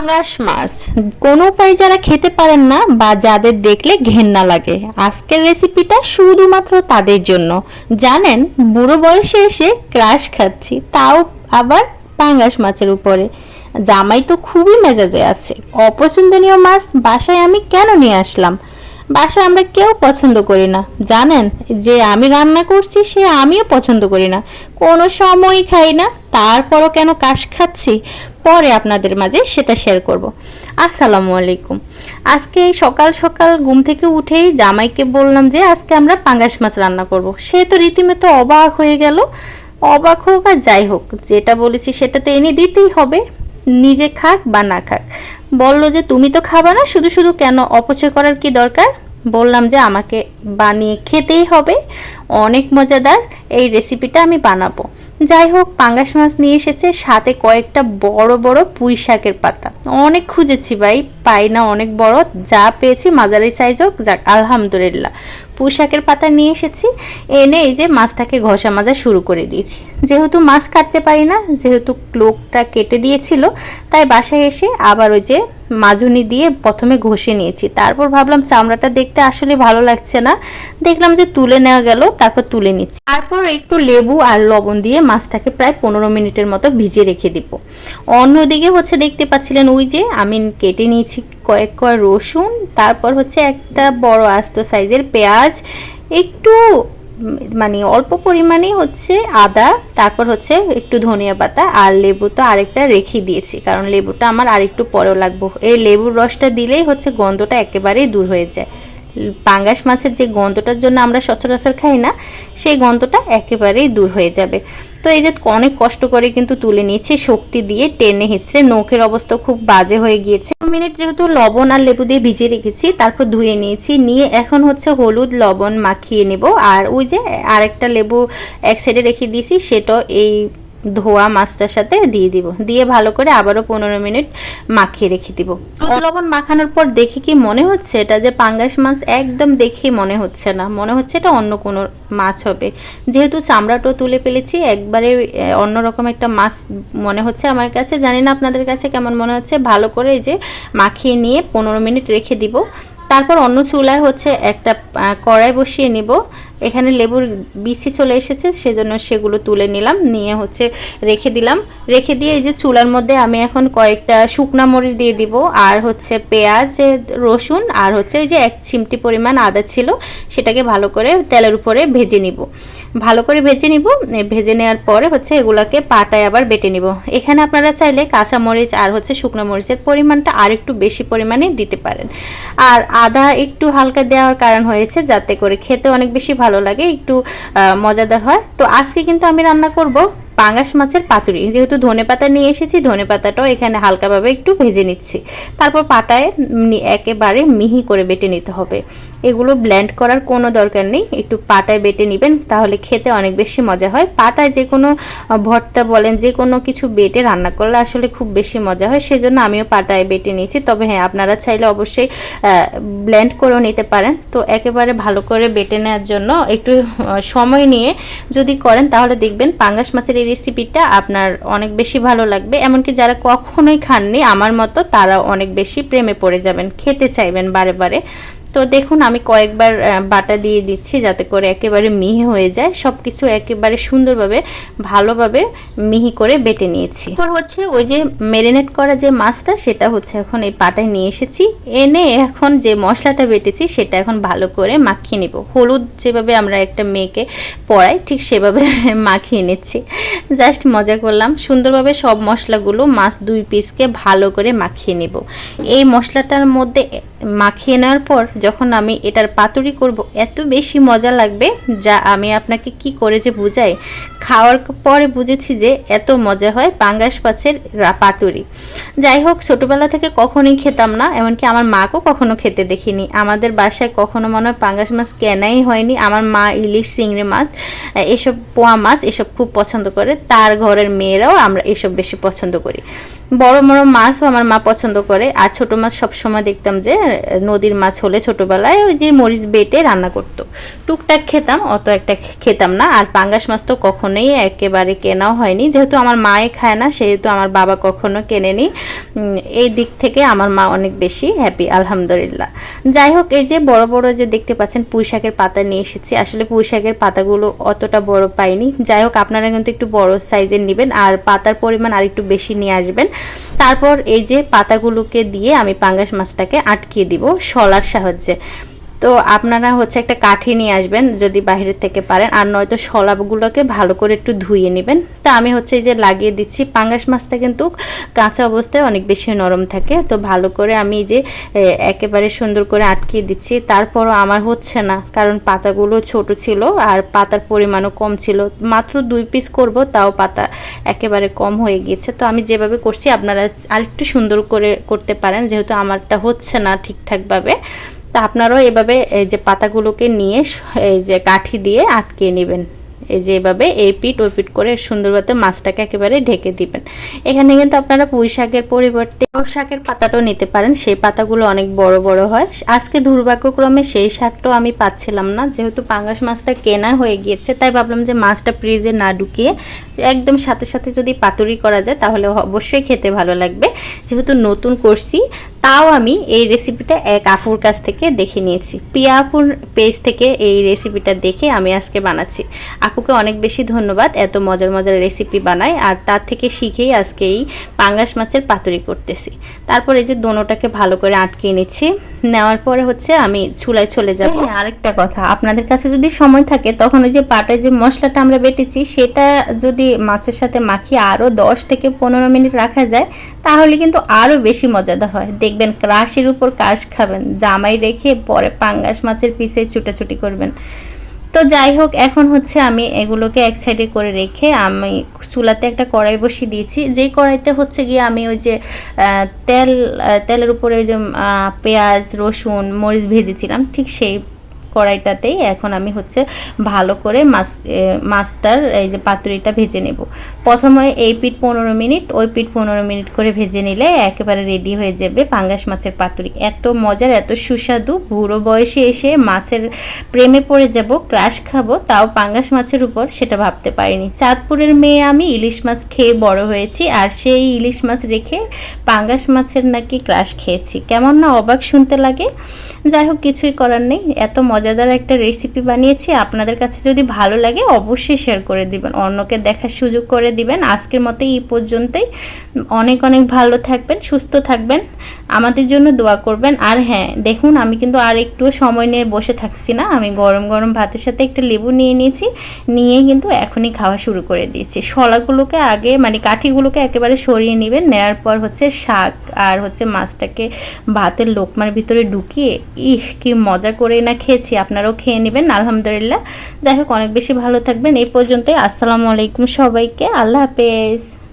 পাঙ্গাস মাছ। কোনো উপায় যারা খেতে পারেন না বা যাদের দেখলে ঘেন্না লাগে। আজকের রেসিপিটা শুধুমাত্র তাদের জন্য। জানেন, বুড়ো বয়সে এসে ক্রাশ খাচ্ছি, তাও আবার পাঙ্গাস মাছের উপরে। জামাই তো খুবই মেজাজে আছে। অপছন্দনীয় মাছ বাসায় আমি কেন নিয়ে আসলাম? বাসায় আমরা কেউ পছন্দ করি না। জানেন, যে আমি রান্না করছি, সে আমিও পছন্দ করি না। কোনো সময়ই খাই না, তারপরও কেন কাশ খাচ্ছি? পরে আপনাদের মাঝে সেটা শেয়ার করব। আসসালামু আলাইকুম। আজকে সকাল সকাল ঘুম থেকে উঠেই জামাইকে বললাম যে আজকে আমরা পাঙ্গাস মাছ রান্না করব। সে তো রীতিমতো অবাক হয়ে গেল। অবাক হোক আর যাই হোক, যেটা বলেছি সেটা তো এনে দিতেই হবে। নিজে খাক বা না খাক। বলল যে, তুমি তো খাবা না, শুধু শুধু কেন অপচয় করার কি দরকার? বললাম যে, আমাকে বানিয়ে খেতেই হবে। অনেক মজাদার। এই রেসিপিটা আমি বানাবো। যাই হোক, পাঙ্গাস মাছ নিয়ে এসেছে, সাথে কয়েকটা বড় বড় পুঁই শাকের পাতা। অনেক খুঁজেছি ভাই। পাই না অনেক বড়, যা পেয়েছি মাঝারি সাইজ হোক, যাক, আলহামদুলিল্লাহ। পুঁই শাকের পাতা নিয়ে এসেছি, এনে এই যে মাছটাকে ঘষা মাজা শুরু করে দিয়েছি। যেহেতু মাছ কাটতে পারি না, যেহেতু লোকটা কেটে দিয়েছিল, তাই বাসায় এসে আবার ওই যে মাজুনি দিয়ে প্রথমে ঘষে নিয়েছি। তারপর ভাবলাম চামড়াটা দেখতে আসলে ভালো লাগছে না। দেখলাম যে তুলে নেওয়া গেল, তারপর তুলে নিচ্ছি। তারপর একটু লেবু আর লবণ দিয়ে মাছটাকে প্রায় পনেরো মিনিটের মতো ভিজিয়ে রেখে দিব। অন্যদিকে হচ্ছে দেখতে পাচ্ছিলেন ওই যে, আমি কেটে নিয়েছি কয়েক কয় রসুন, তারপর হচ্ছে একটা বড় আস্ত সাইজের পেঁয়াজ, একটু মানে অল্প পরিমাণে হচ্ছে আদা, তারপর হচ্ছে একটু ধনিয়া পাতা আর লেবু তো আরেকটা রেখে দিয়েছি, কারণ লেবুটা আমার আরেকটু পরেও লাগবো। এই লেবুর রসটা দিলেই হচ্ছে গন্ধটা একেবারেই দূর হয়ে যায়। পাঙ্গাস মাছের যে গন্ধটার জন্য আমরা সচরাচর খাই না, সেই গন্ধটা একেবারেই দূর হয়ে যাবে। তো এই যে অনেক কষ্ট করে কিন্তু তুলে নিয়েছে, শক্তি দিয়ে টেনে হিঁচড়ে নখের অবস্থা খুব বাজে হয়ে গিয়েছে। মিনিট যেহেতু লবণ আর লেবু দিয়ে ভিজিয়ে রেখেছি, তারপর ধুয়ে নিয়েছি, নিয়ে এখন হচ্ছে হলুদ লবণ মাখিয়ে নেব। আর ওই যে আরেকটা লেবু এক সাইডে রেখে দিয়েছি সেটা এই ধোয়া মাছটার সাথে দিয়ে দিব। দিয়ে ভালো করে আবারও পনেরো মিনিট মাখিয়ে রেখে দিব। লবণ মাখানোর পর দেখে কি মনে হচ্ছে? এটা যে পাঙ্গাস মাছ একদম দেখেই মনে হচ্ছে না। মনে হচ্ছে এটা অন্য কোনো মাছ হবে। যেহেতু চামড়াটাও তুলে ফেলেছি, একবারে অন্যরকম একটা মাছ মনে হচ্ছে আমার কাছে। জানি না আপনাদের কাছে কেমন মনে হচ্ছে। ভালো করে যে মাখিয়ে নিয়ে পনেরো মিনিট রেখে দিব। তারপর অন্য চুলায় হচ্ছে একটা কড়াই বসিয়ে নিব। এখানে লেবুর বিচি চলে এসেছে, সেজন্য সেগুলো তুলে নিলাম, নিয়ে হচ্ছে রেখে দিলাম। রেখে দিয়ে এই যে চুলার মধ্যে আমি এখন কয়েকটা শুকনা মরিচ দিয়ে দিব, আর হচ্ছে পেঁয়াজ, রসুন, আর হচ্ছে ওই যে এক চিমটি পরিমাণ আদা ছিল, সেটাকে ভালো করে তেলের উপরে ভেজে নিব। ভালো করে ভেজে নিব। ভেজে নেওয়ার পরে হচ্ছে এগুলাকে পাটায় আবার বেটে নিব। এখানে আপনারা চাইলে কাঁচা মরিচ আর হচ্ছে শুকনো মরিচের পরিমাণটা আর একটু বেশি পরিমাণে দিতে পারেন। আর আদা একটু হালকা দেওয়ার কারণ হয়েছে যাতে করে খেতে অনেক বেশি ভালো লাগে, একটু মজাদার হয়। তো আজকে কিন্তু আমি রান্না করব পাঙ্গাস মাছের পাতুরি। যেহেতু ধনে পাতা নিয়ে এসেছি, ধনে পাতাটাও এখানে হালকাভাবে একটু ভেজে নিচ্ছি। তারপর পাটায় একেবারে মিহি করে বেটে নিতে হবে। এগুলো ব্ল্যান্ড করার কোনো দরকার নেই। একটু পাটায় বেটে নেবেন, তাহলে খেতে অনেক বেশি মজা হয়। পাটায় যে কোনো ভর্তা বলেন যে কোনো কিছু বেটে রান্না করলে আসলে খুব বেশি মজা হয়। সেজন্য আমিও পাটায় বেটে নিয়েছি। তবে হ্যাঁ আপনারা চাইলে অবশ্যই ব্ল্যান্ড করেও নিতে পারেন। তো একেবারে ভালো করে বেটে নেওয়ার জন্য একটু সময় নিয়ে যদি করেন, তাহলে দেখবেন পাঙ্গাস মাছের এই রেসিপিটা আপনার অনেক বেশি ভালো লাগবে। এমনকি যারা কখনোই খাননি, আমার মতো তারা অনেক বেশি প্রেমে পড়ে যাবেন, খেতে চাইবেন বারে বারে। তো দেখুন, আমি কয়েকবার বাটা দিয়ে দিচ্ছি যাতে করে একেবারে মিহি হয়ে যায়। সব কিছু একেবারে সুন্দরভাবে, ভালোভাবে মিহি করে বেটে নিয়েছি। এরপর হচ্ছে ওই যে মেরিনেট করা যে মাছটা, সেটা হচ্ছে এখন এই পাটায় নিয়ে এসেছি। এনে এখন যে মশলাটা বেটেছি, সেটা এখন ভালো করে মাখিয়ে নেব। হলুদ যেভাবে আমরা একটা মেয়েকে পড়াই, ঠিক সেভাবে মাখিয়ে নিচ্ছি। জাস্ট মজা করলাম। সুন্দরভাবে সব মশলাগুলো মাছ দুই পিসকে ভালো করে মাখিয়ে নেব। এই মশলাটার মধ্যে মাখিয়ে নেওয়ার পর যখন আমি এটার পাতুরি করব, এত বেশি মজা লাগবে যা আমি আপনাকে কি করে যে বুঝাই। খাওয়ার পরে বুঝেছি যে এত মজা হয় পাঙ্গাস মাছের পাতুরি। যাই হোক, ছোটোবেলা থেকে কখনোই খেতাম না, এমনকি আমার মাকেও কখনো খেতে দেখিনি। আমাদের বাসায় কখনো মনে হয় পাঙ্গাস মাছ কেনাই হয়নি। আমার মা ইলিশ, চিংড়ি মাছ, এসব পোয়া মাছ এসব খুব পছন্দ করে। তার ঘরের মেয়েরাও আমরা এসব বেশি পছন্দ করি। বড় বড় মাছও আমার মা পছন্দ করে। আর ছোট মাছ সবসময় দেখতাম যে নদীর মাছ হলে ছোট ছোটোবেলায় ওই যে মরিচ বেটে রান্না করতো। টুকটাক খেতাম, অত একটা খেতাম না। আর পাঙ্গাস মাছ তো কখনোই একেবারে কেনাও হয়নি। যেহেতু আমার মায়ে খায় না, সেহেতু আমার বাবা কখনো কেনেনি। এই দিক থেকে আমার মা অনেক বেশি হ্যাপি আলহামদুলিল্লাহ। যাই হোক, এই যে বড় বড় যে দেখতে পাচ্ছেন, পুঁই শাকের পাতা নিয়ে এসেছি। আসলে পুঁই শাকের পাতাগুলো অতটা বড় পাইনি। যাই হোক, আপনারা কিন্তু একটু বড় সাইজের নেবেন আর পাতার পরিমাণ আর একটু বেশি নিয়ে আসবেন। তারপর এই যে পাতাগুলোকে দিয়ে আমি পাঙ্গাস মাছটাকে দিব শলার সাহায্যে। তো আপনারা হচ্ছে একটা কাঠি নিয়ে আসবেন যদি বাইরের থেকে পারেন, আর নয়তো শলাগুলোকে ভালো করে একটু ধুয়ে নেবেন। তা আমি হচ্ছে এই যে লাগিয়ে দিচ্ছি, পাঙ্গাস মাছটা কিন্তু কাঁচা অবস্থায় অনেক বেশি নরম থাকে। তো ভালো করে আমি যে একেবারে সুন্দর করে আটকিয়ে দিচ্ছি। তারপরও আমার হচ্ছে না, কারণ পাতাগুলো ছোট ছিল আর পাতার পরিমাণও কম ছিল। মাত্র দুই পিস করব, তাও পাতা একেবারে কম হয়ে গিয়েছে। তো আমি যেভাবে করছি, আপনারা আরেকটু সুন্দর করে করতে পারেন, যেহেতু আমারটা হচ্ছে না ঠিকঠাকভাবে। তা আপনারাও এভাবে এই যে পাতাগুলোকে নিয়ে এই যে কাঠি দিয়ে আটকে নেবেন। এই যে এভাবে এই পিঠ ওই পিঠ করে সুন্দরভাবে মাছটাকে একেবারে ঢেকে দিবেন। এখানে কিন্তু আপনারা পুঁই শাকের পরিবর্তে শাকের পাতাটাও নিতে পারেন। সেই পাতাগুলো অনেক বড় বড় হয়। আজকে দুর্ভাগ্যক্রমে সেই শাকটাও আমি পাচ্ছিলাম না। যেহেতু পাঙ্গাস মাছটা কেনা হয়ে গিয়েছে, তাই ভাবলাম যে মাছটা ফ্রিজে না ঢুকিয়ে একদম সাথে সাথে যদি পাতুরি করা যায়, তাহলে অবশ্যই খেতে ভালো লাগবে। যেহেতু নতুন করছি তাও আমি এই রেসিপিটা এক আফুর কাছ থেকে দেখে নিয়েছি। পিয়া আপুর পেজ থেকে এই রেসিপিটা দেখে আমি আজকে বানাচ্ছি। আপুকে অনেক বেশি ধন্যবাদ এত মজার মজার রেসিপি বানায় আর তার থেকে শিখেই আজকে এই পাঙ্গাস মাছের পাতুরি করতেছি। তারপর এই যে দোনোটাকে ভালো করে আটকে নিচ্ছি। নেওয়ার পরে হচ্ছে আমি চুলায় চলে যাব। আরেকটা কথা, আপনাদের কাছে যদি সময় থাকে, তখন ওই যে পাটে যে মশলাটা আমরা বেটেছি, সেটা যদি মাছের সাথে মাখিয়ে আরও দশ থেকে পনেরো মিনিট রাখা যায়, তাহলে কিন্তু আরও বেশি মজাদার হয়। দেখবেন ক্রাশের উপর কাশ খাবেন, জামাই রেখে পরে পাঙ্গাস মাছের পিসে ছুটাছুটি করবেন। তো যাই হোক, এখন হচ্ছে আমি এগুলোকে এক সাইডে করে রেখে আমি চুলাতে একটা কড়াই বসিয়ে দিয়েছি। যেই কড়াইতে হচ্ছে গিয়ে আমি ওই যে তেল তেলের উপরে ওই যে পেঁয়াজ, রসুন, মরিচ ভেজেছিলাম, ঠিক সেই কড়াইটাতেই এখন আমি হচ্ছে ভালো করে মাছ মাছটার এই যে পাতুরিটা ভেজে নেব। প্রথমে এই পিঠ পনেরো মিনিট, ওই পিঠ পনেরো মিনিট করে ভেজে নিলে একেবারে রেডি হয়ে যাবে পাঙ্গাস মাছের পাতুরি। এত মজার, এত সুস্বাদু, বুড়ো বয়সে এসে মাছের প্রেমে পড়ে যাব, ক্রাশ খাব, তাও পাঙ্গাস মাছের উপর, সেটা ভাবতে পারিনি। চাঁদপুরের মেয়ে আমি ইলিশ মাছ খেয়ে বড় হয়েছি, আর সেই ইলিশ মাছ রেখে পাঙ্গাস মাছের নাকি ক্রাশ খেয়েছি। কেমন না অবাক শুনতে লাগে। যাই হোক, কিছুই করার নেই। এত মজাদার একটা রেসিপি বানিয়েছি। আপনাদের কাছে যদি ভালো লাগে, অবশ্যই শেয়ার করে দিবেন। অন্যকে দেখার সুযোগ করে দিবেন। আজকের মতো এই পর্যন্তই। অনেক অনেক ভালো থাকবেন, সুস্থ থাকবেন। আমাদের জন্য দোয়া করবেন। আর হ্যাঁ দেখুন, আমি কিন্তু আর একটু সময় নিয়ে বসে থাকছি না। আমি গরম গরম ভাতের সাথে একটা লেবু নিয়ে নিয়েছি। নিয়ে কিন্তু এখনই খাওয়া শুরু করে দিয়েছি। শলাগুলোকে আগে মানে কাঠিগুলোকে একেবারে সরিয়ে নেবেন। নেওয়ার পর হচ্ছে শাক আর হচ্ছে মাছটাকে ভাতের লোকমার ভিতরে ঢুকিয়ে ইহ, কি মজা করে না খেয়েছি, আপনারাও খেয়ে নেবেন, আলহামদুলিল্লাহ। যাই হোক, অনেক বেশি ভালো থাকবেন। এই পর্যন্তই, আসসালামু আলাইকুম সবাইকে, আল্লাহ হাফেজ।